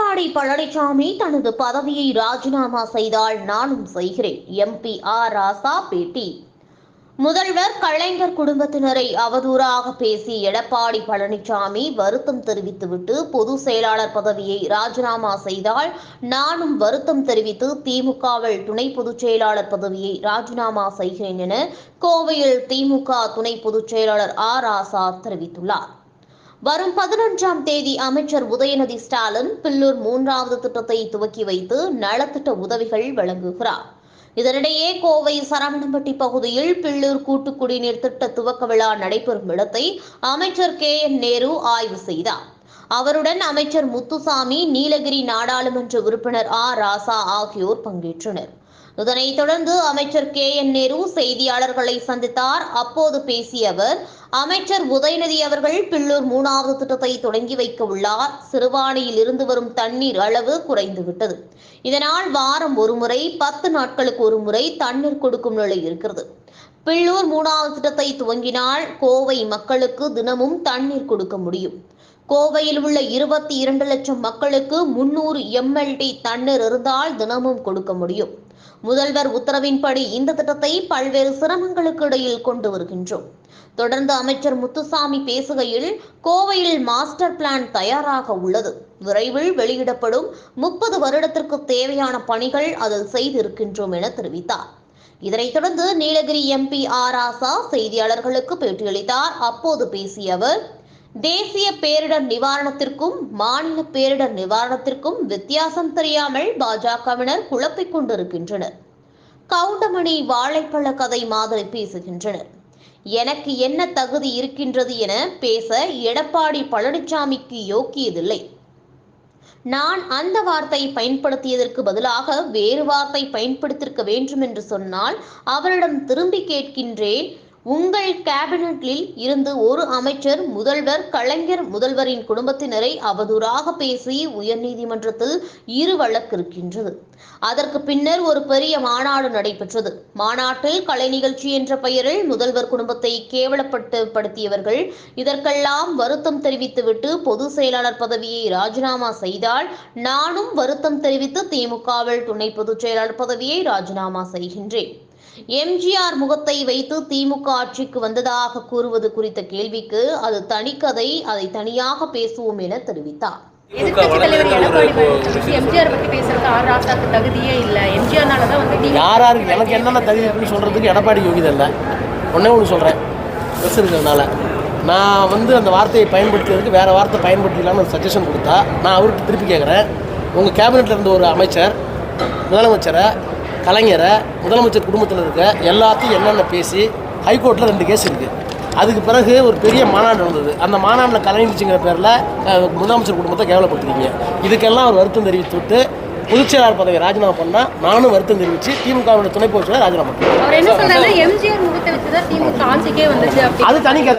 எடப்பாடி பழனிசாமி தனது பதவியை ராஜினாமா செய்தால் நானும் செய்கிறேன். MP R. ராசா பேட்டி முதல்வர் கலைஞர் குடும்பத்தினரை அவதூறாக பேசி எடப்பாடி பழனிசாமி வருத்தம் தெரிவித்துவிட்டு பொது செயலாளர் பதவியை ராஜினாமா செய்தால் நானும் வருத்தம் தெரிவித்து திமுகவில் துணை பொதுச் செயலாளர் பதவியை ராஜினாமா செய்கிறேன் என கோவையில் திமுக துணை பொதுச் செயலாளர் ஆர். ராசா தெரிவித்துள்ளார். வரும் பதினொன்றாம் தேதி அமைச்சர் உதயநிதி ஸ்டாலின் பில்லூர் மூன்றாவது திட்டத்தை துவக்கி வைத்து நலத்திட்ட உதவிகள் வழங்குகிறார். இதனிடையே கோவை சரவணம்பட்டி பகுதியில் பில்லூர் கூட்டு குடிநீர் திட்ட துவக்க விழா நடைபெறும் இடத்தை அமைச்சர் கே. என் நேரு ஆய்வு செய்தார். அவருடன் அமைச்சர் முத்துசாமி நீலகிரி நாடாளுமன்ற உறுப்பினர் ஆர். ராசா ஆகியோர் பங்கேற்றனர். இதனைத் தொடர்ந்து அமைச்சர் கே என் நேரு செய்தியாளர்களை சந்தித்தார். அப்போது பேசிய அவர் அமைச்சர் உதயநிதி அவர்கள் பில்லூர் மூணாவது திட்டத்தை தொடங்கி வைக்க உள்ளார். சிறுவாணியில் இருந்து வரும் தண்ணீர் அளவு குறைந்துவிட்டது. இதனால் வாரம் ஒருமுறை பத்து நாட்களுக்கு ஒரு முறை தண்ணீர் கொடுக்கும் நிலை இருக்கிறது. பில்லூர் மூணாவது திட்டத்தை துவங்கினால் கோவை மக்களுக்கு தினமும் தண்ணீர் கொடுக்க முடியும். கோவையில் உள்ள இருபத்தி இரண்டு லட்சம் மக்களுக்கு முன்னூறு எம்எல்டி தண்ணீர் இருந்தால் தினமும் கொடுக்க முடியும். முதல்வர் உத்தரவின்படி இந்த திட்டத்தை பல்வேறு சிரமங்களுக்கு இடையில் கொண்டு வருகின்றோம். தொடர்ந்து அமைச்சர் முத்துசாமி பேசுகையில் கோவையில் மாஸ்டர் பிளான் தயாராக உள்ளது. விரைவில் வெளியிடப்படும் முப்பது வருடத்திற்கு தேவையான பணிகள் அதில் செய்திருக்கின்றோம் என தெரிவித்தார். இதனைத் தொடர்ந்து நீலகிரி எம்பி ஆர் ஆசா செய்தியாளர்களுக்கு பேட்டியளித்தார். அப்போது பேசிய அவர் தேசிய பேரிடர் நிவாரணத்திற்கும் மாநில பேரிடர் நிவாரணத்திற்கும் வித்தியாசம் தெரியாமல் பாஜகவினர் குழப்பிக் கொண்டிருக்கின்றனர். கவுண்டமணி வாழைப்பழ கதை மாதிரி பேசுகின்றனர். எனக்கு என்ன தகுதி இருக்கின்றது என பேச எடப்பாடி பழனிசாமிக்கு யோக்கியதில்லை. நான் அந்த வார்த்தை பயன்படுத்தியதற்கு பதிலாக வேறு வார்த்தை பயன்படுத்தியிருக்க வேண்டும் என்று சொன்னால் அவரிடம் திரும்பி கேட்கின்றேன் உங்கள் கேபினட்டில் இருந்து ஒரு அமைச்சர் முதல்வர் கலைஞர் முதல்வரின் குடும்பத்தினரை அவதூறாக பேசி உயர்நீதிமன்றத்தில் இரு வழக்கு இருக்கின்றது அதற்கு பின்னர் ஒரு பெரிய மாநாடு நடைபெற்றது. மாநாட்டில் கலை நிகழ்ச்சி என்ற பெயரில் முதல்வர் குடும்பத்தை கேவலப்பட்டு படுத்தியவர்கள் இதற்கெல்லாம் வருத்தம் தெரிவித்துவிட்டு பொது செயலாளர் பதவியை ராஜினாமா செய்தால் நானும் வருத்தம் தெரிவித்து திமுகவில் துணை பொதுச் செயலாளர் பதவியை ராஜினாமா செய்கின்றேன். எம்ஜிஆர் முகத்தை வைத்து திமுக ஆட்சிக்கு வந்ததாக கூறுவது குறித்த கேள்விக்கு அது தனிக்கதை அதை தனியாக பேசுவோம் என தெரிவித்தார். யார் யாருக்கு எனக்கு என்னென்ன தகுதி இருக்குன்னு சொல்கிறதுக்கு எடப்பாடி யோகிதை இல்லை. ஒன்றே ஒன்று சொல்கிறேன் ப்ரெஸ் இருக்கிறதுனால நான் வந்து அந்த வார்த்தையை பயன்படுத்துறதுக்கு வேறு வார்த்தை பயன்படுத்திக்கலாம்னு சஜஷன் கொடுத்தா நான் அவருக்கு திருப்பி கேட்குறேன் உங்கள் கேபினெட்டில் இருந்த ஒரு அமைச்சர் முதலமைச்சரை கலைஞரை முதலமைச்சர் குடும்பத்தில் இருக்க எல்லாத்தையும் என்னென்ன பேசி ஹைகோர்ட்டில் ரெண்டு கேஸ் இருக்குது அதுக்கு பிறகு ஒரு பெரிய மாநாடு நடந்தது. அந்த மாநாட்டில் கலைஞர்ச்சிங்கிற பேரில் முதலமைச்சர் குடும்பத்தை கேவலப்படுத்துறீங்க இதுக்கெல்லாம் அவர் வருத்தம் தெரிவித்து விட்டு பொதுச்செயலாளர் பதவியை ராஜினாமா பண்ணால் நானும் வருத்தம் தெரிவித்து திமுகவோட துணை பொதுச்செயலாளர் ராஜினாமா பண்ணேன் அது தனி கதை.